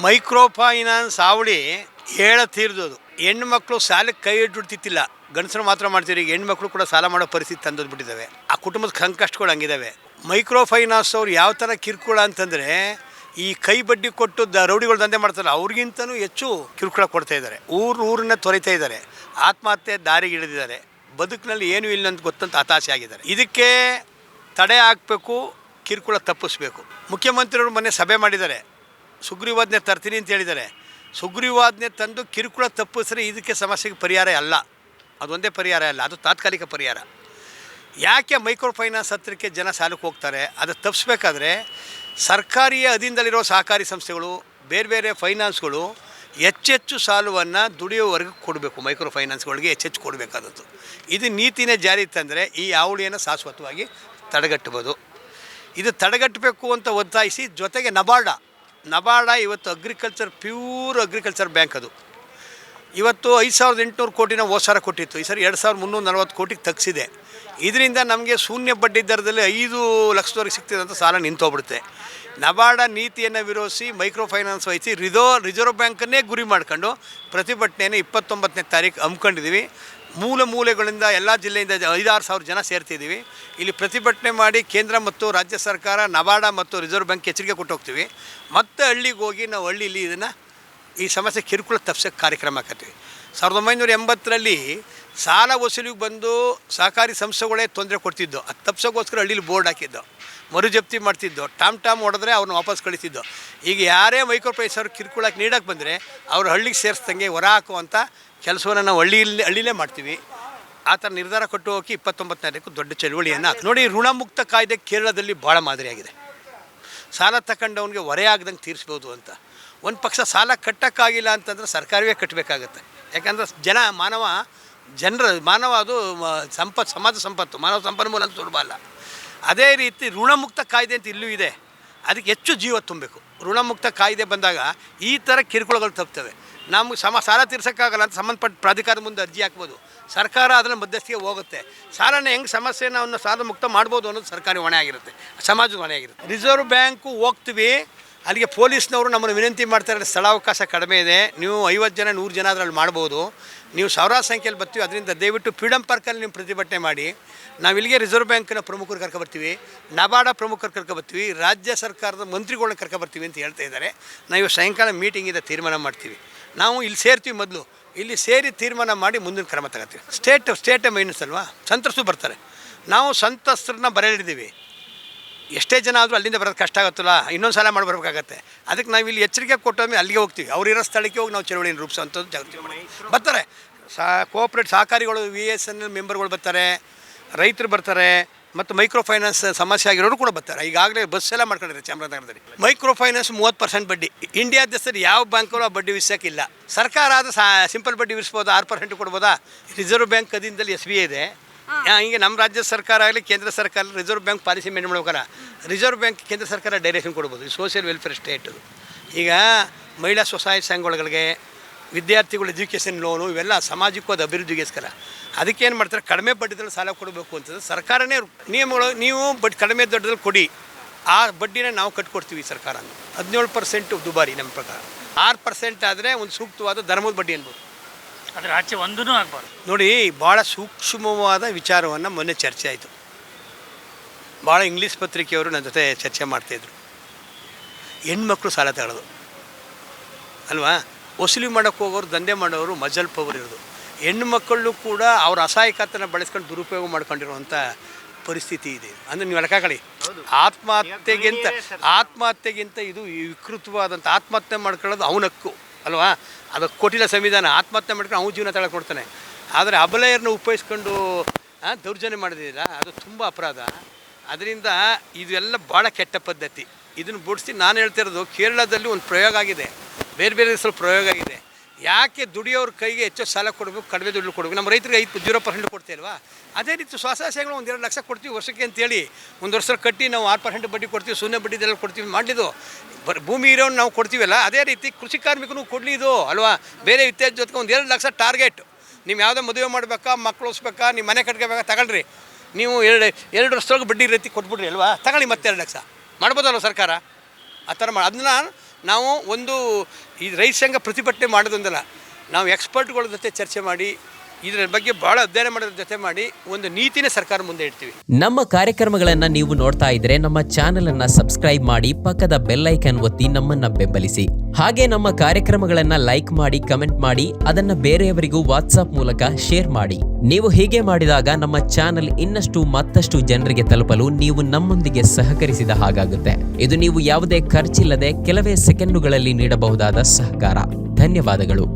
Micro finance ಅವಳಿ ಹೇಳ ತೀರ್ದೋದು ಹೆಣ್ಮಕ್ಳು ಸಾಲಕ್ಕೆ ಕೈ ಇಟ್ಬಿಡ್ತಿತ್ತಿಲ್ಲ ಗಂಡಸರು ಮಾತ್ರ ಮಾಡ್ತೀವಿ ಈಗ ಹೆಣ್ಮಕ್ಳು ಕೂಡ ಸಾಲ ಮಾಡೋ ಪರಿಸ್ಥಿತಿ ತಂದೋದ್ಬಿಟ್ಟಿದ್ದಾವೆ ಆ ಕುಟುಂಬದ ಸಂಕಷ್ಟಗಳು ಹಂಗಿದ್ದಾವೆ. ಮೈಕ್ರೋ ಫೈನಾನ್ಸ್ ಅವ್ರು ಯಾವ ಥರ ಕಿರುಕುಳ ಅಂತಂದರೆ, ಈ ಕೈ ಬಡ್ಡಿ ಕೊಟ್ಟು ದ ರೌಡಿಗಳು ದಂಧೆ ಮಾಡ್ತಾರೆ ಅವ್ರಿಗಿಂತನೂ ಹೆಚ್ಚು ಕಿರುಕುಳ ಕೊಡ್ತಾ ಇದ್ದಾರೆ. ಊರು ಊರನ್ನ ತೊರಿತಾ ಇದ್ದಾರೆ. ಆತ್ಮಹತ್ಯೆ ದಾರಿಗೆ ಇಳಿದಿದ್ದಾರೆ. ಬದುಕಿನಲ್ಲಿ ಏನೂ ಇಲ್ಲ ಅಂತ ಗೊತ್ತಂತ ಹತಾಶೆ ಆಗಿದ್ದಾರೆ. ಇದಕ್ಕೆ ತಡೆ ಹಾಕಬೇಕು, ಕಿರುಕುಳ ತಪ್ಪಿಸ್ಬೇಕು. ಮುಖ್ಯಮಂತ್ರಿಯವರು ಮೊನ್ನೆ ಸಭೆ ಮಾಡಿದ್ದಾರೆ. ಸುಗ್ರೀವಾಜ್ಞೆ ತರ್ತೀನಿ ಅಂತ ಹೇಳಿದ್ದಾರೆ. ಸುಗ್ರೀವಾಜ್ಞೆ ತಂದು ಕಿರುಕುಳ ತಪ್ಪಿಸ್ರೆ ಇದಕ್ಕೆ ಸಮಸ್ಯೆಗೆ ಪರಿಹಾರ ಅಲ್ಲ. ಅದೊಂದೇ ಪರಿಹಾರ ಅಲ್ಲ, ಅದು ತಾತ್ಕಾಲಿಕ ಪರಿಹಾರ. ಯಾಕೆ ಮೈಕ್ರೋ ಫೈನಾನ್ಸ್ ಹತ್ತಿರಕ್ಕೆ ಜನ ಸಾಲಕ್ಕೆ ಹೋಗ್ತಾರೆ? ಅದು ತಪ್ಪಿಸ್ಬೇಕಾದ್ರೆ ಸರ್ಕಾರಿಯ ಅಧೀನದಲ್ಲಿರೋ ಸಹಕಾರಿ ಸಂಸ್ಥೆಗಳು, ಬೇರೆ ಬೇರೆ ಫೈನಾನ್ಸ್ಗಳು ಹೆಚ್ಚೆಚ್ಚು ಸಾಲವನ್ನು ದುಡಿಯೋವರೆಗೂ ಕೊಡಬೇಕು ಮೈಕ್ರೋ ಫೈನಾನ್ಸ್ಗಳಿಗೆ ಹೆಚ್ಚೆಚ್ಚು ಕೊಡಬೇಕಾದದ್ದು. ಇದು ನೀತಿನೇ ಜಾರಿ ತಂದರೆ ಈ ಆವಳಿಯನ್ನು ಶಾಶ್ವತವಾಗಿ ತಡೆಗಟ್ಟಬೋದು ಇದು ತಡೆಗಟ್ಟಬೇಕು ಅಂತ ಒತ್ತಾಯಿಸಿ ಜೊತೆಗೆ ನಬಾರ್ಡ. ನಬಾರ್ಡ ಇವತ್ತು ಅಗ್ರಿಕಲ್ಚರ್ ಪ್ಯೂರ್ ಅಗ್ರಿಕಲ್ಚರ್ ಬ್ಯಾಂಕ್ ಅದು. ಇವತ್ತು ಐದು ಸಾವಿರದ ಎಂಟುನೂರು ಕೋಟಿನ ಹೋದ ಕೊಟ್ಟಿತ್ತು. ಈ ಸರಿ ಎರಡು ಸಾವಿರದ ಮುನ್ನೂರ ನಲ್ವತ್ತು ಕೋಟಿಗೆ ತಗ್ಸಿದೆ. ಇದರಿಂದ ನಮಗೆ ಶೂನ್ಯ ಬಡ್ಡಿ ದರದಲ್ಲಿ ಐದು ಲಕ್ಷದವರೆಗೆ ಸಿಗ್ತಿದೆ ಸಾಲ ನಿಂತೋಗ್ಬಿಡುತ್ತೆ. ನಬಾರ್ಡ ನೀತಿಯನ್ನು ವಿರೋಧಿಸಿ ಮೈಕ್ರೋ ಫೈನಾನ್ಸ್ ವಹಿಸಿ ರಿಸೋ ರಿಸರ್ವ್ ಬ್ಯಾಂಕನ್ನೇ ಗುರಿ ಮಾಡ್ಕೊಂಡು ಪ್ರತಿಭಟನೆಯನ್ನು ಇಪ್ಪತ್ತೊಂಬತ್ತನೇ ತಾರೀಕು ಹಮ್ಮಿಕೊಂಡಿದ್ದೀವಿ. ಮೂಲ ಮೂಲೆಗಳಿಂದ ಎಲ್ಲ ಜಿಲ್ಲೆಯಿಂದ ಐದಾರು ಸಾವಿರ ಜನ ಸೇರ್ತಿದ್ದೀವಿ ಇಲ್ಲಿ ಪ್ರತಿಭಟನೆ ಮಾಡಿ ಕೇಂದ್ರ ಮತ್ತು ರಾಜ್ಯ ಸರ್ಕಾರ ನಬಾರ್ಡ ಮತ್ತು ರಿಸರ್ವ್ ಬ್ಯಾಂಕ್ ಎಚ್ಚರಿಕೆ ಕೊಟ್ಟು ಹೋಗ್ತೀವಿ. ಮತ್ತೆ ಹಳ್ಳಿಗೆ ಹೋಗಿ ನಾವು ಹಳ್ಳಿಲಿ ಇದನ್ನು ಈ ಸಮಸ್ಯೆ ಕಿರುಕುಳ ತಪ್ಸೋಕ್ಕೆ ಕಾರ್ಯಕ್ರಮ ಹಾಕತ್ತೀವಿ. ಸಾವಿರದ ಒಂಬೈನೂರ ಎಂಬತ್ತರಲ್ಲಿ ಸಾಲ ವಸೂಲಿಗೆ ಬಂದು ಸಹಕಾರಿ ಸಂಸ್ಥೆಗಳೇ ತೊಂದರೆ ಕೊಡ್ತಿದ್ದು. ಅದು ತಪ್ಸೋಕ್ಕೋಸ್ಕರ ಹಳ್ಳಿಲಿ ಬೋರ್ಡ್ ಹಾಕಿದ್ದು. ಮರು ಜಪ್ತಿ ಮಾಡ್ತಿದ್ದು. ಟಾಮ್ ಟಾಮ್ ಹೊಡೆದ್ರೆ ಅವ್ರನ್ನ ವಾಪಸ್ ಕಳಿಸಿದ್ದು ಈಗ ಯಾರೇ ಮೈಕ್ರೋ ಪ್ರೈಸ್ ಅವ್ರು ಕಿರುಕುಳಕ್ಕೆ ನೀಡಕ್ಕೆ ಬಂದರೆ ಅವ್ರು ಹಳ್ಳಿಗೆ ಸೇರಿಸ್ದಂಗೆ ಹೊರ ಹಾಕುವಂಥ ಕೆಲಸವನ್ನು ನಾವು ಹಳ್ಳಿಯಲ್ಲಿ ಹಳ್ಳಿಲೇ ಮಾಡ್ತೀವಿ. ಆ ಥರ ನಿರ್ಧಾರ ಕೊಟ್ಟು ಹೋಗಿ ಇಪ್ಪತ್ತೊಂಬತ್ತು ತಾರೀಕು ದೊಡ್ಡ ಚಳುವಳಿಯನ್ನು ನೋಡಿ, ಋಣಮುಕ್ತ ಕಾಯ್ದೆ ಕೇರಳದಲ್ಲಿ ಭಾಳ ಮಾದರಿಯಾಗಿದೆ. ಸಾಲ ತಗೊಂಡವನಿಗೆ ಹೊರೆ ಆಗ್ದಂಗೆ ತೀರಿಸ್ಬೋದು ಅಂತ. ಒಂದು ಪಕ್ಷ ಸಾಲ ಕಟ್ಟೋಕ್ಕಾಗಿಲ್ಲ ಅಂತಂದ್ರೆ ಸರ್ಕಾರವೇ ಕಟ್ಟಬೇಕಾಗತ್ತೆ ಯಾಕಂದ್ರೆ ಜನ, ಮಾನವ, ಜನರ, ಮಾನವ ಅದು ಸಂಪತ್ ಸಂಪತ್ತು ಸಮಾಜ ಸಂಪತ್ತು, ಮಾನವ ಸಂಪನ್ಮೂಲ ಅಂತ ಸುಲಭ ಅಲ್ಲ. ಅದೇ ರೀತಿ ಋಣಮುಕ್ತ ಕಾಯ್ದೆ ಅಂತ ಇಲ್ಲೂ ಇದೆ. ಅದಕ್ಕೆ ಹೆಚ್ಚು ಜೀವ ತುಂಬಬೇಕು ಋಣಮುಕ್ತ ಕಾಯ್ದೆ ಬಂದಾಗ ಈ ಥರ ಕಿರುಕುಳಗಳು ತಪ್ತವೆ. ನಮಗೆ ಸಮ, ಸಾಲ ತೀರ್ಸೋಕ್ಕಾಗಲ್ಲ ಅಂತ ಸಂಬಂಧಪಟ್ಟ ಪ್ರಾಧಿಕಾರದ ಮುಂದೆ ಅರ್ಜಿ ಹಾಕ್ಬೋದು. ಸರ್ಕಾರ ಅದನ್ನು ಮಧ್ಯಸ್ಥಿಗೆ ಹೋಗುತ್ತೆ. ಸಾಲನ ಹೆಂಗೆ ಸಮಸ್ಯೆನ ಅವನ್ನ ಸಾಲ ಮುಕ್ತ ಮಾಡ್ಬೋದು ಅನ್ನೋದು ಸರ್ಕಾರಿ ಹೊಣೆ ಆಗಿರುತ್ತೆ ಸಮಾಜದ ಹೊಣೆ ಆಗಿರುತ್ತೆ ರಿಸರ್ವ್ ಬ್ಯಾಂಕು ಹೋಗ್ತೀವಿ ಅಲ್ಲಿಗೆ ಪೊಲೀಸ್ನವರು ನಮ್ಮನ್ನು ವಿನಂತಿ ಮಾಡ್ತಾರೆ ಸ್ಥಳಾವಕಾಶ ಕಡಿಮೆ ಇದೆ, ನೀವು ಐವತ್ತು ಜನ, ನೂರು ಜನ ಅದರಲ್ಲಿ ಮಾಡ್ಬೋದು. ನೀವು ಸಾವಿರಾರು ಸಂಖ್ಯೆಯಲ್ಲಿ ಬರ್ತೀವಿ, ಅದರಿಂದ ದಯವಿಟ್ಟು ಫ್ರೀಡಮ್ ಪಾರ್ಕಲ್ಲಿ ನೀವು ಪ್ರತಿಭಟನೆ ಮಾಡಿ. ನಾವು ಇಲ್ಲಿಗೆ ರಿಸರ್ವ್ ಬ್ಯಾಂಕಿನ ಪ್ರಮುಖರು ಕರ್ಕೊಬರ್ತೀವಿ ನಬಾರ್ಡ ಪ್ರಮುಖರು ಕರ್ಕೊಬರ್ತೀವಿ ರಾಜ್ಯ ಸರ್ಕಾರದ ಮಂತ್ರಿಗಳನ್ನ ಕರ್ಕೊಬರ್ತೀವಿ ಅಂತ ಹೇಳ್ತಾ ಇದ್ದಾರೆ. ನಾವು ಸಾಯಂಕಾಲ ಮೀಟಿಂಗಿಂದ ತೀರ್ಮಾನ ಮಾಡ್ತೀವಿ. ನಾವು ಇಲ್ಲಿ ಸೇರ್ತೀವಿ ಮೊದಲು, ಇಲ್ಲಿ ಸೇರಿ ತೀರ್ಮಾನ ಮಾಡಿ ಮುಂದಿನ ಕ್ರಮ ತಗೋತೀವಿ. ಸ್ಟೇಟ್ ಸ್ಟೇಟ್ ಮೈನಸ್ ಅಲ್ವಾ? ಸಂತ್ರಸ್ತರು ಬರ್ತಾರೆ. ನಾವು ಸಂತ್ರಸ್ತರನ್ನ ಬರೆಯಿದ್ದೀವಿ ಎಷ್ಟೇ ಜನ ಆದರೂ ಅಲ್ಲಿಂದ ಬರೋದು ಕಷ್ಟ ಆಗುತ್ತಲ್ಲ, ಇನ್ನೊಂದು ಸಲ ಮಾಡಿ ಬರಬೇಕಾಗತ್ತೆ. ಅದಕ್ಕೆ ನಾವು ಇಲ್ಲಿ ಎಚ್ಚರಿಕೆ ಕೊಟ್ಟೊಮ್ಮೆ ಅಲ್ಲಿಗೆ ಹೋಗ್ತೀವಿ. ಅವರಿರೋ ಸ್ಥಳಕ್ಕೆ ಹೋಗಿ ನಾವು ಚಳುವಳಿಯನ್ನು ರೂಪಿಸೋಂಥದ್ದು ಜಾಗೃತಿ ಬರ್ತಾರೆ. ಸಾ ಕೋಆಪ್ರೇಟ್ ಸಹಕಾರಿಗಳು ವಿ ಎಸ್ ಎನ್ ಎಲ್ ಮೆಂಬರ್ಗಳು ಬರ್ತಾರೆ, ರೈತರು ಬರ್ತಾರೆ, ಮತ್ತು ಮೈಕ್ರೋ ಫೈನಾನ್ಸ್ ಸಮಸ್ಯೆ ಆಗಿರೋರು ಕೂಡ ಬರ್ತಾರೆ. ಈಗಾಗಲೇ ಬಸ್ ಎಲ್ಲ ಮಾಡ್ಕೊಂಡಿದ್ದಾರೆ ಚಾಮರಾಜನಗರದಲ್ಲಿ. ಮೈಕ್ರೋ ಫೈನಾನ್ಸ್ ಮೂವತ್ತು ಪರ್ಸೆಂಟ್ ಬಡ್ಡಿ. ಇಂಡಿಯಾ ದೇಶದಲ್ಲಿ ಯಾವ ಬ್ಯಾಂಕಲ್ಲೂ ಆ ಬಡ್ಡಿ ವಿಷಯಕ್ಕಿಲ್ಲ ಸರ್ಕಾರ ಸಾ ಸಿಂಪಲ್ ಬಡ್ಡಿ ವಿರಿಸ್ಬೋದು ಆರು ಪರ್ಸೆಂಟ್ ಕೊಡ್ಬೋದಾ? ರಿಸರ್ವ್ ಬ್ಯಾಂಕ್ ಅದಿಂದಲೇ ಎಸ್ ಬಿ ಐ ಇದೆ. ಹಿಂಗೆ ನಮ್ಮ ರಾಜ್ಯ ಸರ್ಕಾರ ಆಗಲಿ, ಕೇಂದ್ರ ಸರ್ಕಾರ ರಿಸರ್ವ್ ಬ್ಯಾಂಕ್ ಪಾಲಿಸಿ ಮೇಂಟೈನ್ ಮಾಡ್ಬೇಕಲ್ಲ. ರಿಸರ್ವ್ ಬ್ಯಾಂಕ್ ಕೇಂದ್ರ ಸರ್ಕಾರ ಡೈರೆಕ್ಷನ್ ಕೊಡ್ಬೋದು ಸೋಷಿಯಲ್ ವೆಲ್ಫೇರ್ ಸ್ಟೇಟ್ ಅದು ಈಗ ಮಹಿಳಾ ಸ್ವಸಹಾಯ ಸಂಘಗಳಿಗೆ, ವಿದ್ಯಾರ್ಥಿಗಳು ಎಜುಕೇಷನ್ ಲೋನು ಇವೆಲ್ಲ ಸಾಮಾಜಿಕವಾದ ಅಭಿವೃದ್ಧಿಗೋಸ್ಕರ. ಏನು ಮಾಡ್ತಾರೆ? ಕಡಿಮೆ ಬಡ್ಡಿದಲ್ಲಿ ಸಾಲ ಕೊಡಬೇಕು ಅಂತಂದ್ರೆ ಸರ್ಕಾರನೇ ನಿಯಮಗಳು, ನೀವು ಬಡ್, ಕಡಿಮೆ ದೊಡ್ಡದಲ್ಲಿ ಕೊಡಿ. ಆ ಬಡ್ಡಿನ ನಾವು ಕಟ್ಕೊಡ್ತೀವಿ ಸರ್ಕಾರ ಹದಿನೇಳು ಪರ್ಸೆಂಟು ದುಬಾರಿ ನಮ್ಮ ಪ್ರಕಾರ. ಆರು ಪರ್ಸೆಂಟ್ ಆದರೆ ಒಂದು ಸೂಕ್ತವಾದ ಧರ್ಮದ ಬಡ್ಡಿ ಅನ್ಬೋದು. ಅದ್ರ ಆಚೆ ಒಂದೂ ಆಗಬಾರ್ದು. ನೋಡಿ ಭಾಳ ಸೂಕ್ಷ್ಮವಾದ ವಿಚಾರವನ್ನು ಮೊನ್ನೆ ಚರ್ಚೆ ಆಯಿತು. ಭಾಳ ಇಂಗ್ಲೀಷ್ ಪತ್ರಿಕೆಯವರು ನನ್ನ ಜೊತೆ ಚರ್ಚೆ ಮಾಡ್ತಾಯಿದ್ರು ಹೆಣ್ಮಕ್ಳು ಸಾಲ ತಗೊಳ್ಳೋದು. ಅಲ್ವಾ? ವಸೂಲಿ ಮಾಡೋಕ್ಕೆ ಹೋಗೋರು ದಂಧೆ ಮಾಡೋರು ಮಜಲ್ ಪವರ್ ಇರೋದು. ಹೆಣ್ಣು ಮಕ್ಕಳು ಕೂಡ ಅವ್ರ ಅಸಹಾಯಕತನ ಬಳಸ್ಕೊಂಡು ದುರುಪಯೋಗ ಮಾಡ್ಕೊಂಡಿರುವಂಥ ಪರಿಸ್ಥಿತಿ ಇದೆ. ಅಂದರೆ ನೀವು ಲೆಕ್ಕಕಳಿ ಆತ್ಮಹತ್ಯೆಗಿಂತ ಆತ್ಮಹತ್ಯೆಗಿಂತ ಇದು ವಿಕೃತವಾದಂಥ ಆತ್ಮಹತ್ಯೆ ಮಾಡ್ಕೊಳ್ಳೋದು ಅವನಕ್ಕು ಅಲ್ವಾ? ಅದು ಕೊಟ್ಟಿಲ್ಲ ಸಂವಿಧಾನ, ಆತ್ಮಹತ್ಯೆ ಮಾಡ್ಕೊಂಡು ಅವನು ಜೀವನ ತಳ ಕೊಡ್ತಾನೆ. ಆದರೆ ಅಬಲಯರನ್ನ ಉಪಯೋಗಿಸ್ಕೊಂಡು ದೌರ್ಜನ್ಯ ಮಾಡೋದಿಲ್ಲ ಅದು ತುಂಬ ಅಪರಾಧ. ಅದರಿಂದ ಇದೆಲ್ಲ ಭಾಳ ಕೆಟ್ಟ ಪದ್ಧತಿ. ಇದನ್ನು ಬಿಡಿಸಿ ನಾನು ಹೇಳ್ತಿರೋದು ಕೇರಳದಲ್ಲಿ ಒಂದು ಪ್ರಯೋಗ ಆಗಿದೆ. ಬೇರೆ ಬೇರೆ ದೇಶದಲ್ಲಿ ಪ್ರಯೋಗ ಆಗಿದೆ. ಯಾಕೆ ದುಡಿಯೋರ ಕೈಗೆ ಹೆಚ್ಚು ಸಾಲ ಕೊಡಬೇಕು, ಕಡಿಮೆ ದುಡ್ಡು ಕೊಡಬೇಕು? ನಮ್ಮ ರೈತರಿಗೆ ಐದು ಜೀರೋ ಪರ್ಸೆಂಟ್ ಕೊಡ್ತೀವಲ್ವಾ ಅದೇ ರೀತಿ ಸ್ವಸಹಾಯಗಳು ಒಂದು ಎರಡು ಲಕ್ಷ ಕೊಡ್ತೀವಿ ವರ್ಷಕ್ಕೆ ಅಂತೇಳಿ. ಒಂದು ವರ್ಷ ಕಟ್ಟಿ ನಾವು ಆರು ಪರ್ಸೆಂಟ್ ಬಡ್ಡಿ ಕೊಡ್ತೀವಿ ಸುಮ್ಮನೆ ಬಡ್ಡಿ ಇದೆಲ್ಲ ಕೊಡ್ತೀವಿ ಮಾಡಿದ್ದು ಭೂಮಿ ಇರೋನು ನಾವು ಕೊಡ್ತೀವಲ್ಲ, ಅದೇ ರೀತಿ ಕೃಷಿ ಕಾರ್ಮಿಕನು ಕೊಡಲಿ ಇದು ಅಲ್ವಾ? ಬೇರೆ ಇತ್ಯಾದಿ ಜೊತೆಗೆ ಒಂದು ಎರಡು ಲಕ್ಷ ಟಾರ್ಗೆಟ್. ನೀವು ಯಾವುದೋ ಮದುವೆ ಮಾಡಬೇಕಾ ಮಕ್ಕಳು ಉಳಿಸ್ಬೇಕಾ ನಿಮ್ಮ ಮನೆ ಕಟ್ಕೋಬೇಕಾ, ತಗೊಳ್ರಿ. ನೀವು ಎರಡು ಎರಡು ವರ್ಷದೊಳಗೆ ಬಡ್ಡಿ ರೀತಿ ಕೊಟ್ಬಿಡ್ರಿ, ಅಲ್ವಾ? ತಗೊಳ್ಳಿ ಮತ್ತೆ ಎರಡು ಲಕ್ಷ. ಮಾಡ್ಬೋದಲ್ವ ಸರ್ಕಾರ? ಆ ಥರ ಮಾಡಿ ಅದನ್ನ ನಾವು ಒಂದು ಈ ರೈತ ಸಂಘ ಪ್ರತಿಭಟನೆ ಮಾಡೋದೊಂದಲ್ಲ. ನಾವು ಎಕ್ಸ್ಪರ್ಟ್ಗಳ ಜೊತೆ ಚರ್ಚೆ ಮಾಡಿ ಇದರ ಬಗ್ಗೆ ಬಹಳ ಅಧ್ಯಯನ ಮಾಡೋದ್ರ ಜೊತೆ ಮಾಡಿ ಒಂದು ನೀತಿನ ಸರ್ಕಾರ ಮುಂದೆ ಇಡ್ತೀವಿ. ನಮ್ಮ ಕಾರ್ಯಕ್ರಮಗಳನ್ನ ನೀವು ನೋಡ್ತಾ ಇದ್ರೆ ನಮ್ಮ ಚಾನೆಲ್ ಅನ್ನ ಸಬ್ಸ್ಕ್ರೈಬ್ ಮಾಡಿ ಪಕ್ಕದ ಬೆಲ್ ಐಕನ್ ಒತ್ತಿ ನಮ್ಮನ್ನ ಬೆಂಬಲಿಸಿ. ಹಾಗೆ ನಮ್ಮ ಕಾರ್ಯಕ್ರಮಗಳನ್ನ ಲೈಕ್ ಮಾಡಿ, ಕಮೆಂಟ್ ಮಾಡಿ, ಅದನ್ನ ಬೇರೆಯವರಿಗೂ ವಾಟ್ಸ್ಆಪ್ ಮೂಲಕ ಶೇರ್ ಮಾಡಿ. ನೀವು ಹೀಗೆ ಮಾಡಿದಾಗ ನಮ್ಮ ಚಾನೆಲ್ ಇನ್ನಷ್ಟು ಮತ್ತಷ್ಟು ಜನರಿಗೆ ತಲುಪಲು ನೀವು ನಮ್ಮೊಂದಿಗೆ ಸಹಕರಿಸಿದ ಹಾಗಾಗುತ್ತೆ. ಇದು ನೀವು ಯಾವುದೇ ಖರ್ಚಿಲ್ಲದೆ ಕೆಲವೇ ಸೆಕೆಂಡುಗಳಲ್ಲಿ ನೀಡಬಹುದಾದ ಸಹಕಾರ. ಧನ್ಯವಾದಗಳು.